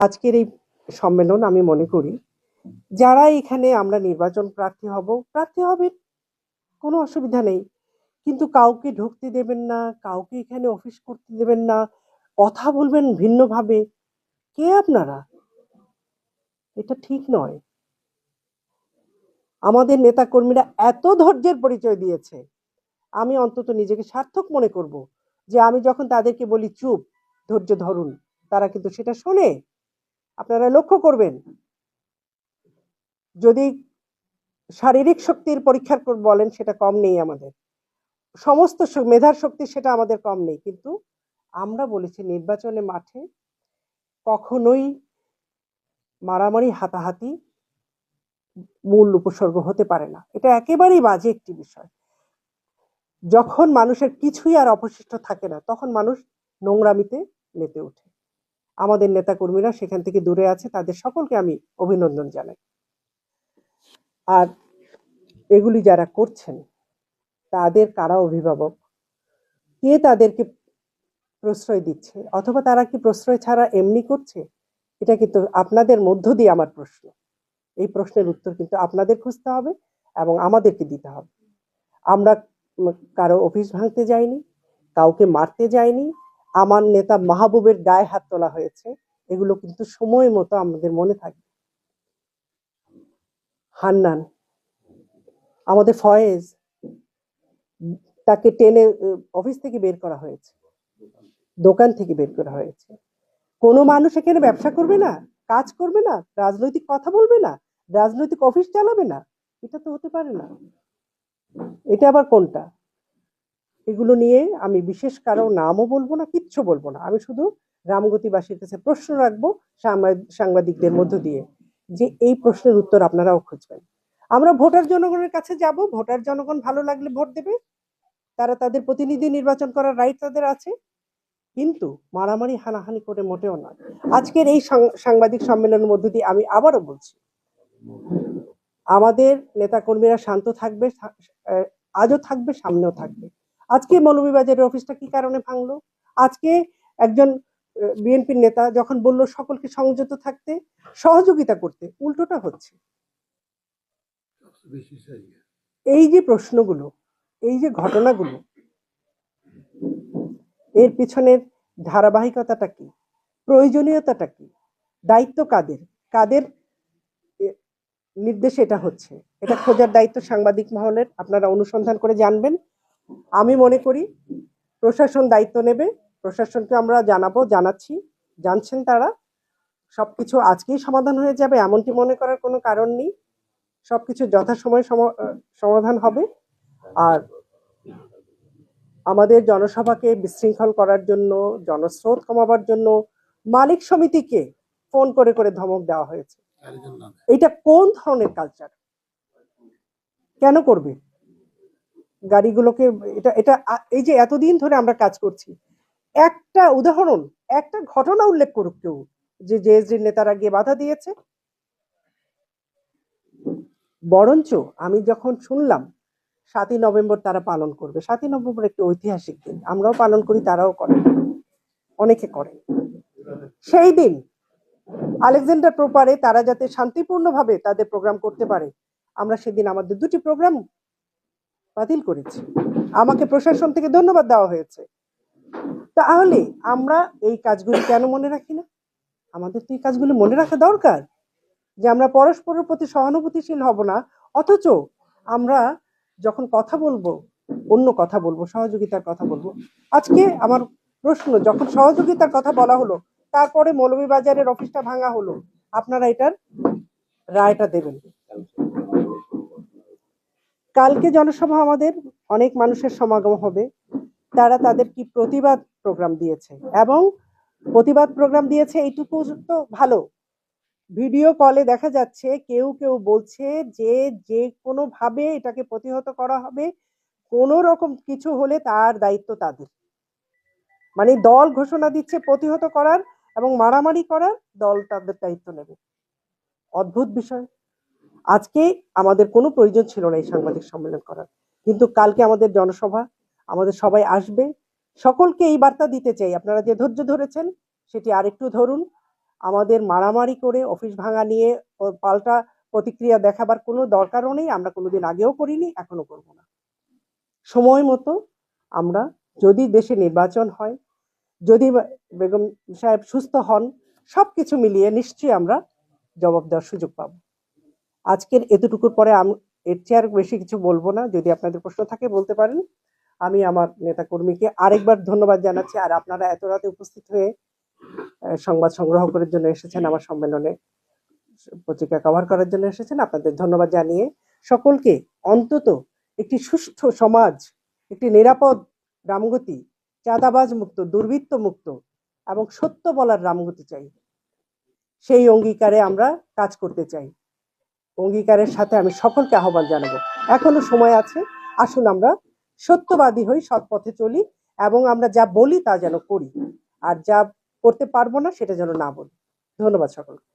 আজকের এই সম্মেলন আমি মনে করি, যারা এখানে আমরা নির্বাচন প্রার্থী হব, প্রার্থী হবে কোনো অসুবিধা নেই। কিন্তু কাউকে ঢুকতে দেবেন না, কাউকে এখানে অফিস করতে দেবেন না, কথা বলবেন ভিন্নভাবে, কে আপনারা? এটা ঠিক নয়। আমাদের নেতাকর্মীরা এত ধৈর্যের পরিচয় দিয়েছে। আমি অন্তত নিজেকে সার্থক মনে করব যে আমি যখন তাদেরকে বলি, চুপ, ধৈর্য ধরুন, তারা কিন্তু সেটা শোনে। আপনারা লক্ষ্য করবেন, যদি শারীরিক শক্তির পরীক্ষার বলেন সেটা কম নেই আমাদের। সমস্ত মেধার শক্তি সেটা আমাদের কম নেই, কিন্তু আমরা বলেছি নির্বাচনে মাঠে কখনোই মারামারি, হাতাহাতি মূল উপসর্গ হতে পারে না। এটা একেবারেই বাজে একটি বিষয়। যখন মানুষের কিছুই আর অবশিষ্ট থাকে না, তখন মানুষ নোংরামিতে মেতে ওঠে। আমাদের নেতাকর্মীরা সেখান থেকে দূরে আছে, তাদের সকলকে আমি অভিনন্দন জানাই। আর এগুলি যারা করছেন, তাদের কারা অভিভাবক? কে তাদেরকে প্রশ্রয় দিচ্ছে? অথবা তারা কি প্রশ্রয় ছাড়া এমনি করছে? এটা কিন্তু আপনাদের মধ্য দিয়ে আমার প্রশ্ন। এই প্রশ্নের উত্তর কিন্তু আপনাদের খুঁজতে হবে এবং আমাদেরকে দিতে হবে। আমরা কারও অফিস ভাঙতে যাইনি, কাউকে মারতে যাইনি আমার নেতা মাহবুবের গায়ে হাত তোলা হয়েছে, এগুলো কিন্তু সময় মতো আমাদের মনে থাকবে। হান্নান, আমাদের ফয়েজ, তাকে টেনে অফিস থেকে বের করা হয়েছে, দোকান থেকে বের করা হয়েছে। কোনো মানুষ এখানে ব্যবসা করবে না, কাজ করবে না, রাজনৈতিক কথা বলবে না, রাজনৈতিক অফিস চালাবে না, এটা তো হতে পারে না। এটা আবার কোনটা? এগুলো নিয়ে আমি বিশেষ কারও নামও বলব না, কিচ্ছু বলব না। আমি শুধু রামগতিবাসীর কাছে প্রশ্ন রাখব সাংবাদ- সাংবাদিকদের মধ্য দিয়ে যে এই প্রশ্নের উত্তর আপনারাও খুঁজবেন। আমরা ভোটার জনগণের কাছে যাব, ভোটার জনগণ ভালো লাগলে ভোট দেবে। তারা তাদের প্রতিনিধি নির্বাচন করার রাইট তাদের আছে। কিন্তু মারামারি, হানাহানি করে মোটেও নয়। আজকের এই সাংবাদিক সম্মেলনের মধ্য দিয়ে আমি আবারও বলছি, আমাদের নেতাকর্মীরা শান্ত থাকবে আজও থাকবে, সামনেও থাকবে। আজকে মৌলভীবাজারের অফিসটা কি কারণে ভাঙলো? আজকে একজন বিএনপির নেতা যখন বলল সকলকে সংযত থাকতে, সহযোগিতা করতে, উল্টোটা হচ্ছে। এই যে প্রশ্নগুলো, এই যে ঘটনাগুলো, এর পিছনের ধারাবাহিকতাটা কি? প্রয়োজনীয়তাটা কি? দায়িত্ব কাদের? কাদের নির্দেশে এটা হচ্ছে? এটা খোঁজার দায়িত্ব সাংবাদিক মহলের, আপনারা অনুসন্ধান করে জানবেন। আমি মনে করি প্রশাসন দায়িত্ব নেবে। প্রশাসনকে আমরা জানাব জানাচ্ছি জানছেন তারা। সবকিছু আজকেই সমাধান হয়ে যাবে এমনটি মনে করার কোনো কারণ নেই। সবকিছু যথাসময়ে সম- সমাধান হবে। আর আমাদের জনসভাকে বিশৃঙ্খল করার জন্য জনস্রোত কমাবার জন্য মালিক সমিতিকে ফোন করে করে ধমক দেওয়া হয়েছে। এটা কোন ধরনের কালচার কেন করবে? গাড়িগুলোকে, এটা এটা এই যে এতদিন ধরে আমরা কাজ করছি, একটা উদাহরণ, একটা ঘটনা উল্লেখ করুক কেউ, যে জেএসডির নেতারা গিয়ে বাধা দিয়েছে। বরঞ্চ আমি যখন শুনলাম, সাতই নভেম্বর তারা পালন করবে, সাতই নভেম্বর একটি ঐতিহাসিক দিন, আমরাও পালন করি, তারাও করে, অনেকে করে। সেই দিন, আলেকজান্ডার প্রপারে তারা যাতে শান্তিপূর্ণভাবে তাদের প্রোগ্রাম করতে পারে, আমরা সেদিন আমাদের দুটি প্রোগ্রাম বাতিল করেছি। আমাকে প্রশাসন থেকে ধন্যবাদ দেওয়া হয়েছে। তাহলে আমরা এই কাজগুলি কেন মনে রাখি না? আমাদের তো এই কাজগুলি মনে রাখা দরকার যে আমরা পরস্পরের প্রতি সহানুভূতিশীল হব না, অথচ আমরা যখন কথা বলব, অন্য কথা বলব, সহযোগিতার কথা বলব, আজকে আমার প্রশ্ন, যখন সহযোগিতার কথা বলা হলো, তারপরে মৌলভীবাজারের অফিসটা ভাঙা হলো, আপনারা এটার রায়টা দেবেন। কালকে জনসভা আমাদের, অনেক মানুষের সমাগম হবে। তারা তাদের কি প্রতিবাদ প্রোগ্রাম দিয়েছে এবং প্রতিবাদ প্রোগ্রাম দিয়েছে এইটুকু তো ভালো। ভিডিও কলে দেখা যাচ্ছে কেউ কেউ বলছে যে যে কোনো ভাবে এটাকে প্রতিহত করা হবে, কোনো রকম কিছু হলে তার দায়িত্ব তাদের। মানে দল ঘোষণা দিচ্ছে প্রতিহত করার এবং মারামারি করার, দল তাদের দায়িত্ব নেবে। অদ্ভুত বিষয়। আজকে আমাদের কোনো প্রয়োজন ছিল না এই সাংবাদিক সম্মেলন করার। কিন্তু কালকে আমাদের জনসভা, আমাদের সবাই আসবে। সকলকে এই বার্তা দিতে চাই। আপনারা যে ধৈর্য ধরেছেন, সেটি আরেকটু ধরুন। আমাদের মারামারি করে অফিস ভাঙা নিয়ে পাল্টা প্রতিক্রিয়া দেখাবার কোনো দরকারও নেই। আমরা কোনোদিন আগেও করিনি এখনও করব না। সময় মতো আমরা যদি দেশে নির্বাচন হয়, যদি বেগম সাহেব সুস্থ হন সব কিছু মিলিয়ে নিশ্চয়ই আমরা জবাব দেওয়ার সুযোগ পাবো। আজকের এতটুকুর পরে আমি এর চেয়ে আর বেশি কিছু বলব না। যদি আপনাদের প্রশ্ন থাকে, বলতে পারেন। আমি আমার নেতাকর্মীকে আরেকবার ধন্যবাদ জানাচ্ছি। আর আপনারা এত রাতে উপস্থিত হয়ে সংবাদ সংগ্রহ করার জন্য এসেছেন, আমার সম্মেলনে পত্রিকা কভার করার জন্য এসেছেন। আপনাদের ধন্যবাদ জানিয়ে সকলকে অন্তত একটি সুষ্ঠু সমাজ, একটি নিরাপদ রামগতি, চাঁদাবাজ মুক্ত, দুর্বৃত্ত মুক্ত এবং সত্য বলার রামগতি চাই। সেই অঙ্গীকারে আমরা কাজ করতে চাই। অঙ্গীকারের সাথে আমি সকলকে আহ্বান জানাব। এখনও সময় আছে। আসুন আমরা সত্যবাদী হই সৎ পথে চলি এবং আমরা যা বলি তা যেন করি। আর যা করতে পারব না, সেটা যেন না বলি। ধন্যবাদ সকলকে।